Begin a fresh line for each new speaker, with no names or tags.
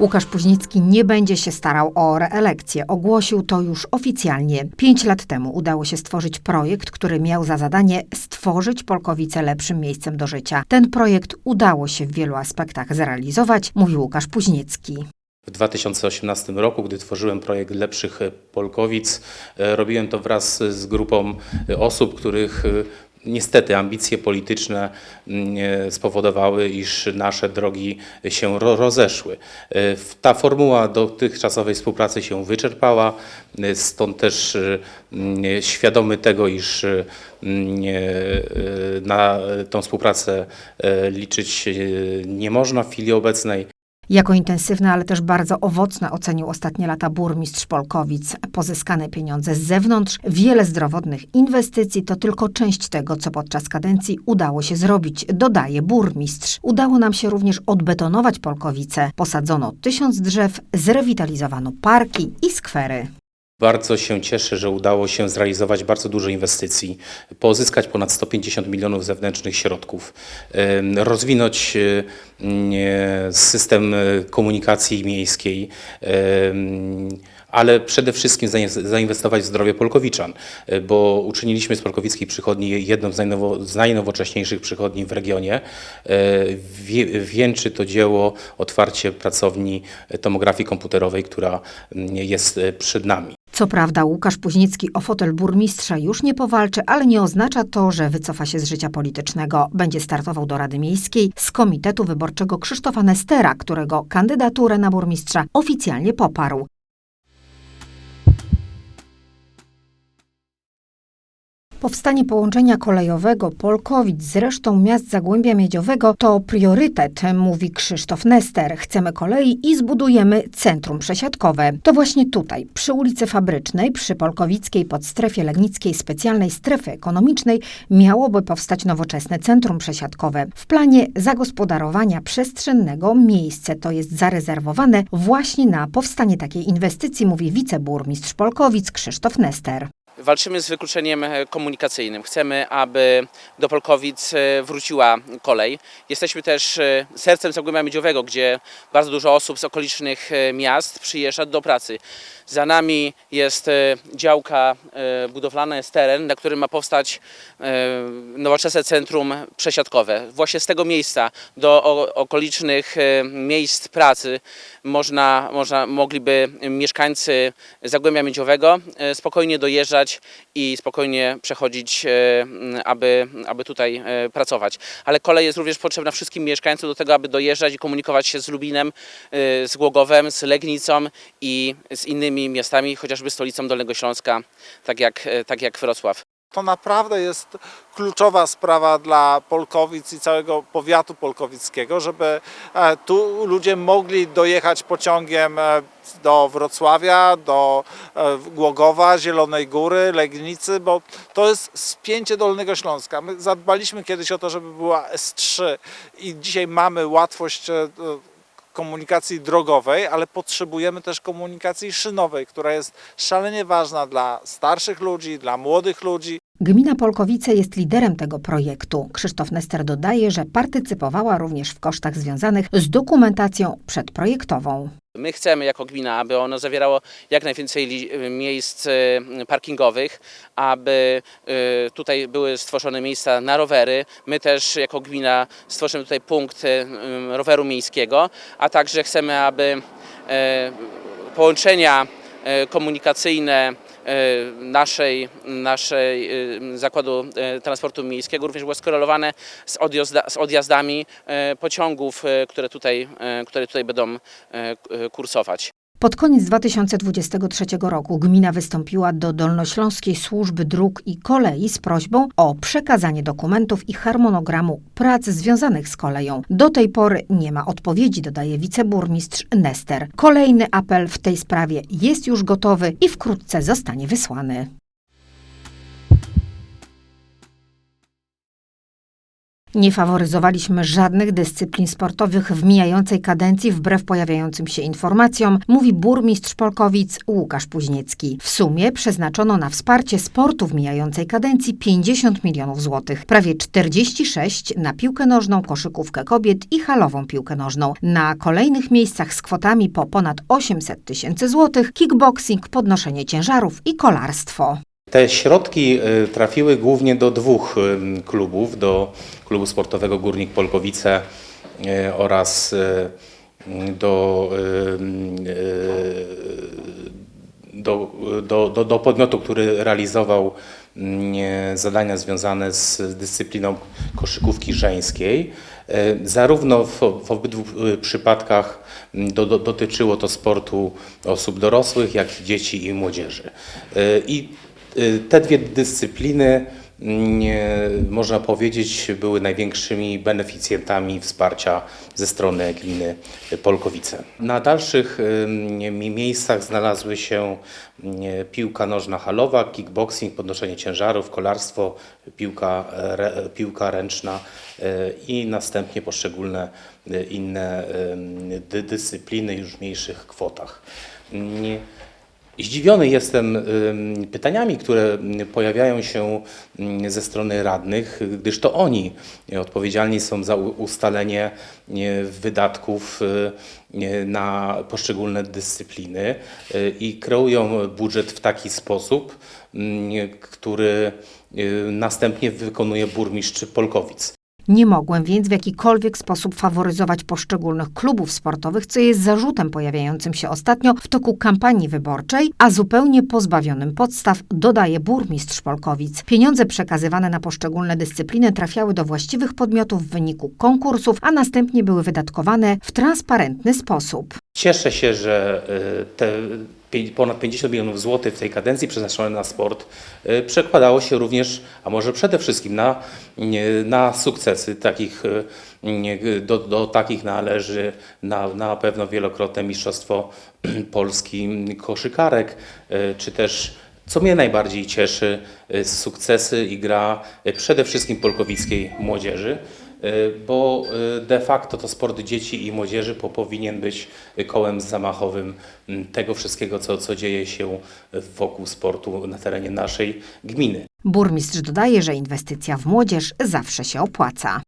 Łukasz Puźnicki nie będzie się starał o reelekcję. Ogłosił to już oficjalnie. Pięć lat temu udało się stworzyć projekt, który miał za zadanie stworzyć Polkowice lepszym miejscem do życia. Ten projekt udało się w wielu aspektach zrealizować, mówi Łukasz Puźnicki.
W 2018 roku, gdy tworzyłem projekt Lepszych Polkowic, e, robiłem to wraz z grupą e, osób, których e, niestety ambicje polityczne mm, e, spowodowały, iż nasze drogi się ro- rozeszły. E, Ta formuła dotychczasowej współpracy się wyczerpała, e, stąd też mm, świadomy tego, iż mm, na tą współpracę liczyć nie można w chwili obecnej.
Jako intensywne, ale też bardzo owocne ocenił ostatnie lata burmistrz Polkowic. Pozyskane pieniądze z zewnątrz, wiele zdrowotnych inwestycji to tylko część tego, co podczas kadencji udało się zrobić, dodaje burmistrz. Udało nam się również odbetonować Polkowice. Posadzono tysiąc drzew, zrewitalizowano parki i skwery.
Bardzo się cieszę, że udało się zrealizować bardzo dużo inwestycji, pozyskać ponad 150 milionów zewnętrznych środków, rozwinąć e, system e, komunikacji miejskiej, ale przede wszystkim zain- zainwestować w zdrowie Polkowiczan, e, bo uczyniliśmy z Polkowickiej Przychodni jedną z, najnowo, z najnowocześniejszych przychodni w regionie. Wie, wieńczy to dzieło otwarcie pracowni tomografii komputerowej, która jest przed nami.
Co prawda Łukasz Puźnicki o fotel burmistrza już nie powalczy, ale nie oznacza to, że wycofa się z życia politycznego. Będzie startował do Rady Miejskiej z Komitetu Wyborczego Krzysztofa Nestera, którego kandydaturę na burmistrza oficjalnie poparł. Powstanie połączenia kolejowego Polkowic z resztą miast Zagłębia Miedziowego to priorytet, mówi Krzysztof Nester. Chcemy kolei i zbudujemy centrum przesiadkowe. To właśnie tutaj, przy ulicy Fabrycznej, przy Polkowickiej podstrefie Legnickiej Specjalnej Strefy Ekonomicznej miałoby powstać nowoczesne centrum przesiadkowe. W planie zagospodarowania przestrzennego miejsce to jest zarezerwowane właśnie na powstanie takiej inwestycji, mówi wiceburmistrz Polkowic Krzysztof Nester.
Walczymy z wykluczeniem e, komunikacyjnym. Chcemy, aby do Polkowic e, wróciła kolej. Jesteśmy też e, sercem Zagłębia Miedziowego, gdzie bardzo dużo osób z okolicznych miast przyjeżdża do pracy. Za nami jest działka budowlana, jest teren, na którym ma powstać nowoczesne centrum przesiadkowe. Właśnie z tego miejsca do okolicznych miejsc pracy można, można, mogliby mieszkańcy Zagłębia Miedziowego spokojnie dojeżdżać i spokojnie przechodzić, e, aby, aby tutaj e, pracować. Ale kolej jest również potrzebna wszystkim mieszkańcom do tego, aby dojeżdżać i komunikować się z Lubinem, e, z Głogowem, z Legnicą i z innymi miastami, chociażby stolicą Dolnego Śląska, tak jak, tak jak Wrocław.
To naprawdę jest kluczowa sprawa dla Polkowic i całego powiatu polkowickiego, żeby e, tu ludzie mogli dojechać pociągiem e, do Wrocławia, do e, Głogowa, Zielonej Góry, Legnicy, bo to jest spięcie Dolnego Śląska. My zadbaliśmy kiedyś o to, żeby była S3 i dzisiaj mamy łatwość komunikacji drogowej, ale potrzebujemy też komunikacji szynowej, która jest szalenie ważna dla starszych ludzi, dla młodych ludzi.
Gmina Polkowice jest liderem tego projektu. Krzysztof Nester dodaje, że partycypowała również w kosztach związanych z dokumentacją przedprojektową.
My chcemy jako gmina, aby ono zawierało jak najwięcej miejsc e, parkingowych, aby e, tutaj były stworzone miejsca na rowery. My też jako gmina stworzymy tutaj punkt m, roweru miejskiego, a także chcemy, aby połączenia komunikacyjne naszej, naszej e, zakładu e, transportu miejskiego również były skorelowane z, odjazda, z odjazdami e, pociągów, e, które tutaj, e, które tutaj będą e, e, kursować.
Pod koniec 2023 roku gmina wystąpiła do Dolnośląskiej Służby Dróg i Kolei z prośbą o przekazanie dokumentów i harmonogramu prac związanych z koleją. Do tej pory nie ma odpowiedzi, dodaje wiceburmistrz Nester. Kolejny apel w tej sprawie jest już gotowy i wkrótce zostanie wysłany. Nie faworyzowaliśmy żadnych dyscyplin sportowych w mijającej kadencji wbrew pojawiającym się informacjom, mówi burmistrz Polkowic Łukasz Puźniecki. W sumie przeznaczono na wsparcie sportu w mijającej kadencji 50 milionów złotych, prawie 46 na piłkę nożną, koszykówkę kobiet i halową piłkę nożną. Na kolejnych miejscach z kwotami po ponad 800 tysięcy złotych kickboxing, podnoszenie ciężarów i kolarstwo.
Te środki y, trafiły głównie do dwóch klubów, do klubu sportowego Górnik Polkowice y, oraz y, do, y, do, do, do, do podmiotu, który realizował mm, zadania związane z dyscypliną koszykówki żeńskiej. Y, Zarówno w, w obydwu y, przypadkach mm, do, do, dotyczyło to sportu osób dorosłych, jak i dzieci i młodzieży. Y, I y, te dwie dyscypliny, mm, nie, można powiedzieć, były największymi beneficjentami wsparcia ze strony gminy Polkowice. Na dalszych y, mi- miejscach znalazły się y, piłka nożna halowa, kickboxing, podnoszenie ciężarów, kolarstwo, piłka, piłka ręczna y, i następnie poszczególne y, inne y, dy, dyscypliny już w mniejszych kwotach. Zdziwiony jestem pytaniami, które pojawiają się ze strony radnych, gdyż to oni odpowiedzialni są za ustalenie wydatków y, na poszczególne dyscypliny y, i kreują budżet w taki sposób, który y, następnie wykonuje burmistrz Polkowic.
Nie mogłem więc w jakikolwiek sposób faworyzować poszczególnych klubów sportowych, co jest zarzutem pojawiającym się ostatnio w toku kampanii wyborczej, a zupełnie pozbawionym podstaw, dodaje burmistrz Polkowic. Pieniądze przekazywane na poszczególne dyscypliny trafiały do właściwych podmiotów w wyniku konkursów, a następnie były wydatkowane w transparentny sposób.
Cieszę się, że y, te ponad 50 milionów złotych w tej kadencji przeznaczone na sport y, przekładało się również, a może przede wszystkim na, na sukcesy takich, nie, do, do takich należy na, na pewno wielokrotne Mistrzostwo Polski koszykarek, czy też co mnie najbardziej cieszy, sukcesy i gra przede wszystkim polkowickiej młodzieży. Y, bo y, de facto to sport dzieci i młodzieży po, powinien być kołem zamachowym tego wszystkiego, co, co dzieje się wokół sportu na terenie naszej gminy.
Burmistrz dodaje, że inwestycja w młodzież zawsze się opłaca.